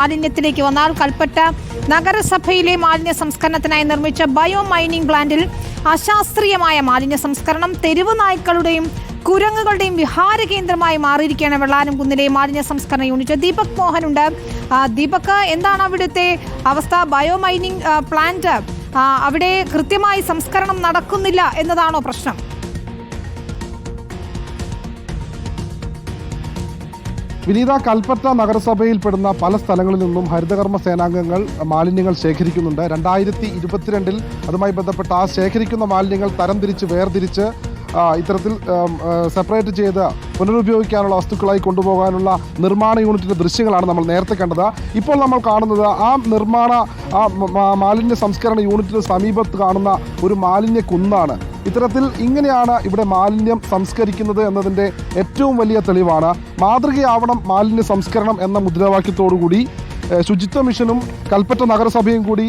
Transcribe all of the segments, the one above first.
മാലിന്യത്തിലേക്ക് വന്നാൽ കൽപ്പറ്റ നഗരസഭയിലെ മാലിന്യ സംസ്കരണത്തിനായി നിർമ്മിച്ച ബയോ മൈനിങ് പ്ലാന്റിൽ അശാസ്ത്രീയമായ മാലിന്യ സംസ്കരണം തെരുവ് നായ്ക്കളുടെയും കുരങ്ങുകളുടെയും വിഹാര കേന്ദ്രമായി മാറിയിരിക്കുകയാണ് വെള്ളാനും കുന്നിലെ മാലിന്യ സംസ്കരണ യൂണിറ്റ്. ദീപക് മോഹൻ ഉണ്ട് ദീപക് എന്താണ് അവിടുത്തെ അവസ്ഥ? ബയോ മൈനിങ് പ്ലാന്റ് അവിടെ കൃത്യമായി സംസ്കരണം നടക്കുന്നില്ല എന്നതാണോ പ്രശ്നം? വിനീത കൽപ്പറ്റ നഗരസഭയിൽപ്പെടുന്ന പല സ്ഥലങ്ങളിൽ നിന്നും ഹരിതകർമ്മ സേനാംഗങ്ങൾ മാലിന്യങ്ങൾ ശേഖരിക്കുന്നുണ്ട്. രണ്ടായിരത്തി ഇരുപത്തിരണ്ടിൽ അതുമായി ബന്ധപ്പെട്ട ആ ശേഖരിക്കുന്ന മാലിന്യങ്ങൾ തരംതിരിച്ച് വേർതിരിച്ച് ഇത്തരത്തിൽ സെപ്പറേറ്റ് ചെയ്ത് പുനരുപയോഗിക്കാനുള്ള വസ്തുക്കളായി കൊണ്ടുപോകാനുള്ള നിർമ്മാണ യൂണിറ്റിന്റെ ദൃശ്യങ്ങളാണ് നമ്മൾ നേരത്തെ കണ്ടത്. ഇപ്പോൾ നമ്മൾ കാണുന്നത് ആ നിർമ്മാണ മാലിന്യ സംസ്കരണ യൂണിറ്റിന് സമീപത്ത് കാണുന്ന ഒരു മാലിന്യ കുന്നാണ്. ഇത്തരത്തിൽ ഇങ്ങനെയാണ് ഇവിടെ മാലിന്യം സംസ്കരിക്കുന്നത് എന്നതിന്റെ ഏറ്റവും വലിയ തെളിവാണ്. മാതൃകയാവണം മാലിന്യ സംസ്കരണം എന്ന മുദ്രാവാക്യത്തോടുകൂടി കൂടി ശുചിത്വ മിഷനും കൽപ്പറ്റ നഗരസഭയും കൂടി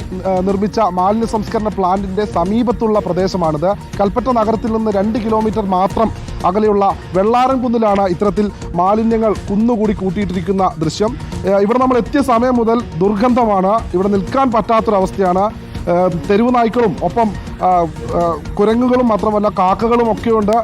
നിർമ്മിച്ച മാലിന്യ സംസ്കരണ പ്ലാന്റിന്റെ സമീപത്തുള്ള പ്രദേശമാണിത്. കൽപ്പറ്റ നഗരത്തിൽ നിന്ന് രണ്ട് കിലോമീറ്റർ മാത്രം അകലെയുള്ള വെള്ളാരം കുന്നിലാണ് ഇത്തരത്തിൽ മാലിന്യങ്ങൾ കുന്നുകൂടി കൂട്ടിയിട്ടിരിക്കുന്ന ദൃശ്യം. ഇവിടെ നമ്മൾ എത്തിയ സമയം മുതൽ ദുർഗന്ധമാണ്. ഇവിടെ നിൽക്കാൻ പറ്റാത്തൊരവസ്ഥയാണ്. തെരുവ് നായ്ക്കളും ഒപ്പം കുരങ്ങുകളും മാത്രമല്ല കാക്കകളും ഒക്കെയുണ്ട്.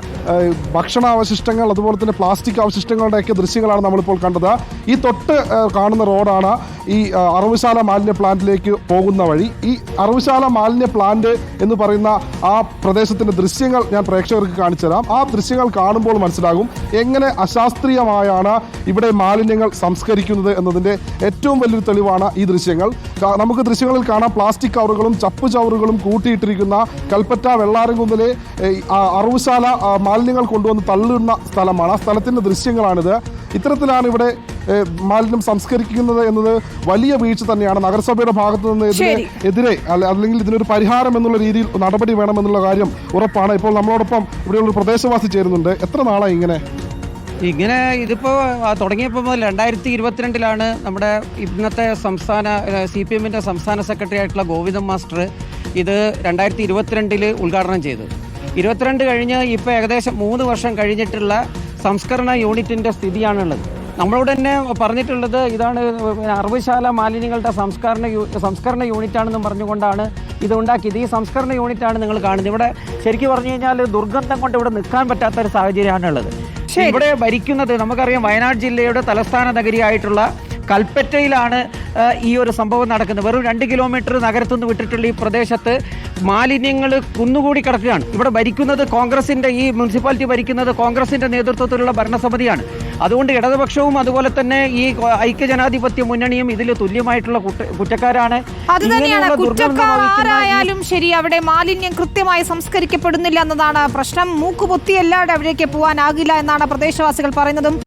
ഭക്ഷണാവശിഷ്ടങ്ങൾ അതുപോലെ തന്നെ പ്ലാസ്റ്റിക് അവശിഷ്ടങ്ങളുടെയൊക്കെ ദൃശ്യങ്ങളാണ് നമ്മളിപ്പോൾ കണ്ടത്. ഈ തൊട്ട് കാണുന്ന റോഡാണ് ഈ അറവുശാല മാലിന്യ പ്ലാന്റിലേക്ക് പോകുന്ന വഴി. ഈ അറവുശാല മാലിന്യ പ്ലാന്റ് എന്ന് പറയുന്ന ആ പ്രദേശത്തിന്റെ ദൃശ്യങ്ങൾ ഞാൻ പ്രേക്ഷകർക്ക് കാണിച്ചു തരാം ആ ദൃശ്യങ്ങൾ കാണുമ്പോൾ മനസ്സിലാകും എങ്ങനെ അശാസ്ത്രീയമായാണ് ഇവിടെ മാലിന്യങ്ങൾ സംസ്കരിക്കുന്നത് എന്നതിന്റെ ഏറ്റവും വലിയൊരു തെളിവാണ് ഈ ദൃശ്യങ്ങൾ. നമുക്ക് ദൃശ്യങ്ങളിൽ കാണാം പ്ലാസ്റ്റിക് കവറുകളും ചപ്പ് ചവറുകളും കൂട്ടിയിട്ടിരിക്കുന്ന കൽപ്പറ്റ വെള്ളാരംകുന്നിലെ അറവുശാല മാലിന്യങ്ങൾ കൊണ്ടുവന്ന് തള്ളുന്ന സ്ഥലമാണ്. ആ സ്ഥലത്തിന്റെ ദൃശ്യങ്ങളാണിത്. ഇത്തരത്തിലാണ് ഇവിടെ മാലിന്യം സംസ്കരിക്കുന്നത് എന്നത് വലിയ വീഴ്ച തന്നെയാണ്. നഗരസഭയുടെ ഭാഗത്തു നിന്ന് ഇതിനെ എതിരെ അല്ലെങ്കിൽ ഇതിനൊരു പരിഹാരം എന്നുള്ള രീതിയിൽ നടപടി വേണമെന്നുള്ള കാര്യം ഉറപ്പാണ്. ഇപ്പോൾ നമ്മളോടൊപ്പം ഇവിടെയുള്ള ഒരു പ്രദേശവാസി ചേരുന്നുണ്ട്. എത്ര നാളായി ഇങ്ങനെ? ഇങ്ങനെ ഇതിപ്പോൾ തുടങ്ങിയപ്പോൾ മുതൽ രണ്ടായിരത്തി ഇരുപത്തിരണ്ടിലാണ് നമ്മുടെ ഇന്നത്തെ സംസ്ഥാന സി പി എമ്മിന്റെ സംസ്ഥാന സെക്രട്ടറി ആയിട്ടുള്ള ഗോവിന്ദൻ മാസ്റ്റർ ഇത് രണ്ടായിരത്തി ഇരുപത്തിരണ്ടിൽ ഉദ്ഘാടനം ചെയ്തത് ഇരുപത്തിരണ്ട് കഴിഞ്ഞ് ഇപ്പോൾ ഏകദേശം മൂന്ന് വർഷം കഴിഞ്ഞിട്ടുള്ള സംസ്കരണ യൂണിറ്റിന്റെ സ്ഥിതിയാണുള്ളത്. നമ്മളോട് തന്നെ പറഞ്ഞിട്ടുള്ളത് ഇതാണ് അറവുശാല മാലിന്യങ്ങളുടെ സംസ്കരണ യൂ സംസ്കരണ യൂണിറ്റാണെന്നും പറഞ്ഞുകൊണ്ടാണ് ഇത് ഉണ്ടാക്കിയത്. ഈ സംസ്കരണ യൂണിറ്റാണ് നിങ്ങൾ കാണുന്നത്. ഇവിടെ ശരിക്കും പറഞ്ഞു കഴിഞ്ഞാൽ ദുർഗന്ധം കൊണ്ട് ഇവിടെ നിൽക്കാൻ പറ്റാത്ത ഒരു സാഹചര്യമാണുള്ളത്. പക്ഷേ ഇവിടെ ഭരിക്കുന്നത് നമുക്കറിയാം വയനാട് ജില്ലയുടെ തലസ്ഥാന നഗരിയായിട്ടുള്ള കൽപ്പറ്റയിലാണ് ഈ ഒരു സംഭവം നടക്കുന്നത്. വെറും രണ്ട് കിലോമീറ്റർ നഗരത്തു നിന്ന് വിട്ടിട്ടുള്ള ഈ പ്രദേശത്ത് മാലിന്യങ്ങൾ കുന്നുകൂടി കിടക്കുകയാണ്. ഇവിടെ ഭരിക്കുന്നത് കോൺഗ്രസിന്റെ ഈ മുനിസിപ്പാലിറ്റി ഭരിക്കുന്നത് കോൺഗ്രസിന്റെ നേതൃത്വത്തിലുള്ള ഭരണസമിതിയാണ്. അതുകൊണ്ട് ഇടതുപക്ഷവും അതുപോലെ തന്നെ ഈ ഐക്യജനാധിപത്യ മുന്നണിയും ഇതിൽ തുല്യമായിട്ടുള്ള കുറ്റക്കാരാണ്. അത് തന്നെയാണ് കുറ്റക്കാർ ആരായാലും ശരി അവിടെ മാലിന്യം കൃത്യമായി സംസ്കരിക്കപ്പെടുന്നില്ല എന്നതാണ് പ്രശ്നം. മൂക്കുപൊത്തി എല്ലാവരുടെ അവിടേക്ക് പോകാനാകില്ല എന്നാണ് പ്രദേശവാസികൾ പറയുന്നതും.